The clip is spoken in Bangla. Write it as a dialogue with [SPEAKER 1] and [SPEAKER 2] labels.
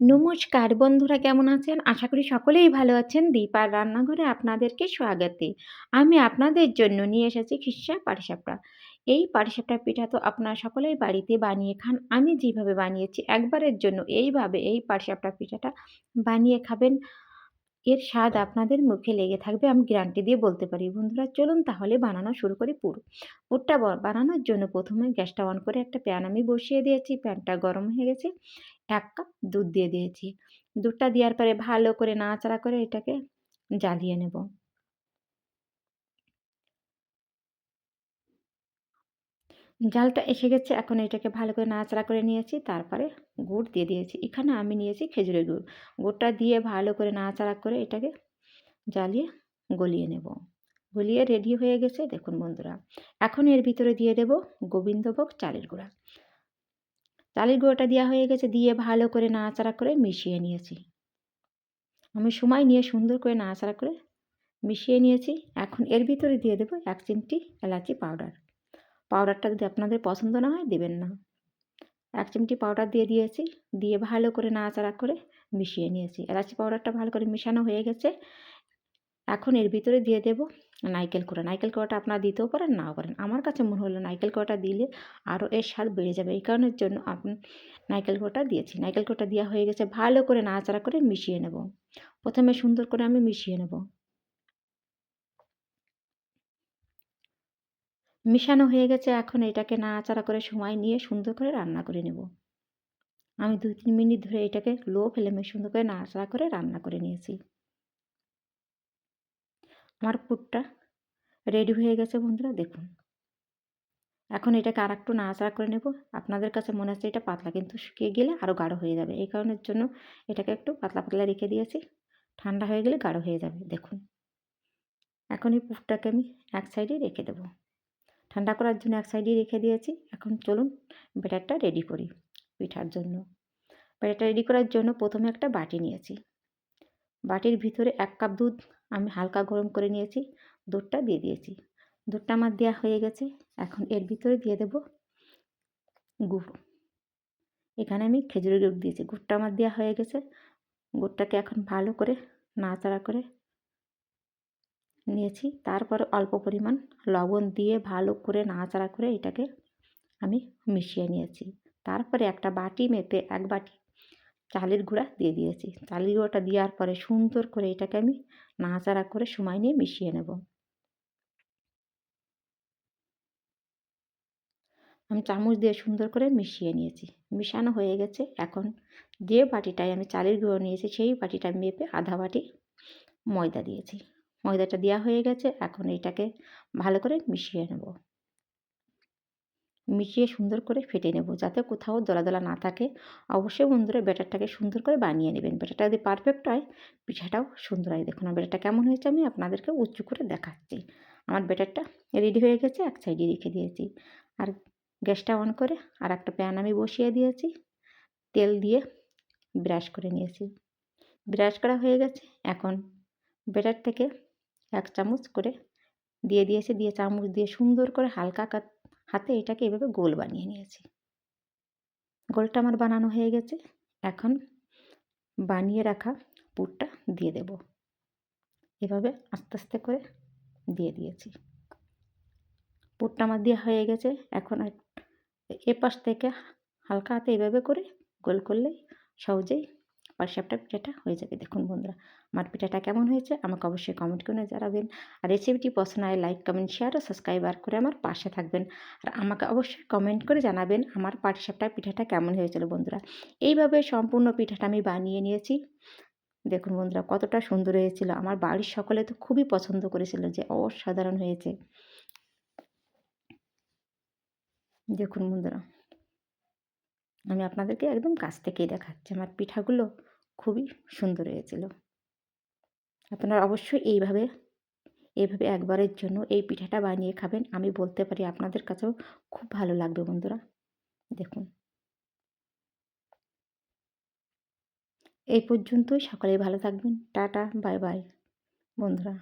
[SPEAKER 1] নমস্কার বন্ধুরা, কেমন আছেন? আশা করি সকলেই ভালো আছেন। দীপার রান্নাঘরে আপনাদেরকে স্বাগতে। আমি আপনাদের জন্য নিয়ে এসেছি খিসা পাটিসাপটা। এই পাটিসাপটা পিঠা তো আপনারা সকলেই বাড়িতে বানিয়ে খান। আমি যেভাবে বানিয়েছি, একবারের জন্য এইভাবে এই পাটিসাপটা পিঠাটা বানিয়ে খাবেন। এর স্বাদ আপনাদের মুখে লেগে থাকবে, আমি গ্যারান্টি দিয়ে বলতে পারি। বন্ধুরা, চলুন তাহলে বানানো শুরু করি পুরো। পুরটা বানানোর জন্য প্রথমে গ্যাসটা অন করে একটা প্যান আমি বসিয়ে দিয়েছি। প্যানটা গরম হয়ে গেছে। এক কাপ দুধ দিয়ে দিয়েছি। দুধটা দেওয়ার পরে ভালো করে নাড়াচাড়া করে এটাকে জ্বালিয়ে নেব। জালটা এসে গেছে, এখন এটাকে ভালো করে নাড়াচাড়া করে নিয়েছি, তারপরে গুড় দিয়ে দিয়েছি। এখানে আমি নিয়েছি খেজুরের গুড়। গুড়টা দিয়ে ভালো করে নাড়াচাড়া করে এটাকে জ্বালিয়ে গলিয়ে নেব। গলিয়ে রেডি হয়ে গেছে, দেখুন বন্ধুরা। এখন এর ভিতরে দিয়ে দেব গোবিন্দভোগ চালের গুঁড়া। চালের গুঁড়োটা দেওয়া হয়ে গেছে, দিয়ে ভালো করে নাড়াচাড়া করে মিশিয়ে নিয়েছি। আমি সময় নিয়ে সুন্দর করে নাড়াচাড়া করে মিশিয়ে নিয়েছি। এখন এর ভিতরে দিয়ে দেবো এক চিমটি এলাচি পাউডার। পাউডারটা যদি আপনাদের পছন্দ না হয়, দেবেন না। এক চিমটি পাউডার দিয়ে দিয়েছি, দিয়ে ভালো করে নাড়াচাড়া করে মিশিয়ে নিয়েছি। এলাচি পাউডারটা ভালো করে মেশানো হয়ে গেছে। এখন এর ভিতরে দিয়ে দেব নাইকেল কোড়া নাইকেল কোড়াটা আপনারা দিতেও পারেন, নাও পারেন। আমার কাছে মনে হলো নাইকেল কোড়াটা দিলে আরও এর স্বাদ বেড়ে যাবে, এই কারণের জন্য আপনি নাইকেল কোড়াটা দিয়েছি। নাইকেল কোড়াটা দেওয়া হয়ে গেছে, ভালো করে নাড়াচাড়া করে মিশিয়ে নেব। প্রথমে সুন্দর করে আমি মিশিয়ে নেব। মিশানো হয়ে গেছে, এখন এটাকে নাড়াচাড়া করে সময় নিয়ে সুন্দর করে রান্না করে নেব। আমি দুই তিন মিনিট ধরে এটাকে লো ফ্লেমে সুন্দর করে নাড়াচাড়া করে রান্না করে নিয়েছি। আমার পুরটা রেডি হয়ে গেছে বন্ধুরা, দেখুন। এখন এটাকে আর একটু নাড়াচাড়া করে নেব। আপনাদের কাছে মনে হচ্ছে এটা পাতলা, কিন্তু শুকিয়ে গেলে আরও গাঢ় হয়ে যাবে। এই কারণের জন্য এটাকে একটু পাতলা পাতলা রেখে দিয়েছি। ঠান্ডা হয়ে গেলে গাঢ় হয়ে যাবে, দেখুন। এখন এই পুরটাকে আমি এক সাইডে রেখে দেবো। ঠান্ডা করার জন্য এক সাইডে রেখে দিয়েছি। এখন চলুন ব্যাটারটা রেডি করি পিঠার জন্য। ব্যাটারটা রেডি করার জন্য প্রথমে একটা বাটি নিয়েছি। বাটির ভিতরে এক কাপ দুধ হালকা গরম করে নিয়েছি, দুধটা দিয়ে দিয়েছি। দুধটা আমার দেওয়া হয়ে গেছে, এখন এর ভিতরে দিয়ে দেব গুড়। এখানে আমি খেজুরের গুড় দিয়েছি, গুড়টা আমার দেওয়া হয়ে গেছে। গুড়টাকে এখন ভালো করে নাড়াচাড়া করে নিয়েছি, তারপরে অল্প পরিমাণ লবণ দিয়ে ভালো করে নাড়াচাড়া করে এটাকে আমি মিশিয়ে নিয়েছি। তারপরে একটা বাটি মেপে, এক বাটি চালের গুঁড়া দিয়ে দিয়েছি। চালের গুঁড়োটা দেওয়ার পরে সুন্দর করে এটাকে আমি নাড়াচাড়া করে সময় নিয়ে মিশিয়ে নেব। আমি চামচ দিয়ে সুন্দর করে মিশিয়ে নিয়েছি। মিশানো হয়ে গেছে। এখন যে বাটিটায় আমি চালের গুঁড়ো নিয়েছি, সেই বাটিটা মেপে আধা বাটি ময়দা দিয়েছি। ময়দাটা দেওয়া হয়ে গেছে। এখন এটাকে ভালো করে মিশিয়ে নেব। মিশিয়ে সুন্দর করে ফেটে নেব। যাতে কোথাও দলা দলা না থাকে। অবশ্যই বন্ধুরা ব্যাটারটাকে সুন্দর করে বানিয়ে নেবেন। ব্যাটারটা যদি পারফেক্ট হয়, পিঠাটাও সুন্দর হয়। দেখুন আর ব্যাটারটা কেমন হয়েছে, আমি আপনাদেরকে উঁচু করে দেখাচ্ছি। আমার ব্যাটারটা রেডি হয়ে গেছে, এক সাইডে রেখে দিয়েছি। আর গ্যাসটা অন করে আর একটা প্যান আমি বসিয়ে দিয়েছি। তেল দিয়ে ব্রাশ করে নিয়েছি। ব্রাশ করা হয়ে গেছে। এখন ব্যাটার থেকে এক চামচ করে দিয়ে দিয়েছি। দিয়ে চামচ দিয়ে সুন্দর করে হালকা হাতে এটাকে এভাবে গোল বানিয়ে নিয়েছি। গোলটা আমার বানানো হয়ে গেছে। এখন বানিয়ে রাখা পুরটা দিয়ে দেব। এভাবে আস্তে আস্তে করে দিয়ে দিয়েছি। পুরটা আমার দেওয়া হয়ে গেছে। এখন এ পাশ থেকে হালকা হাতে এভাবে করে গোল করলেই সহজেই পাটিসাপটা পিঠাটা হয়ে যাবে। দেখুন বন্ধুরা, আমার পিঠাটা কেমন হয়েছে আমাকে অবশ্যই কমেন্ট করে জানাবেন। আর রেসিপিটি পছন্দ হয় লাইক কমেন্ট শেয়ার ও সাবস্ক্রাইবার করে আমার পাশে থাকবেন। আর আমাকে অবশ্যই কমেন্ট করে জানাবেন আমার পাটিসাপটা পিঠাটা কেমন হয়েছিল বন্ধুরা। এইভাবে সম্পূর্ণ পিঠাটা আমি বানিয়ে নিয়েছি। দেখুন বন্ধুরা, কতটা সুন্দর হয়েছিল। আমার বাড়ির সকলে তো খুবই পছন্দ করেছিল যে অসাধারণ হয়েছে। দেখুন বন্ধুরা। আমি আপনাদেরকে একদম কাছ থেকেই দেখাচ্ছি। আমার পিঠাগুলো খুবই সুন্দর হয়েছিল। আপনারা অবশ্যই এইভাবে এইভাবে একবারের জন্য এই পিঠাটা বানিয়ে খাবেন। আমি বলতে পারি আপনাদের কাছেও খুব ভালো লাগবে বন্ধুরা। দেখুন। এই পর্যন্তই। সকলেই ভালো থাকবেন। টাটা, বাই বাই বন্ধুরা।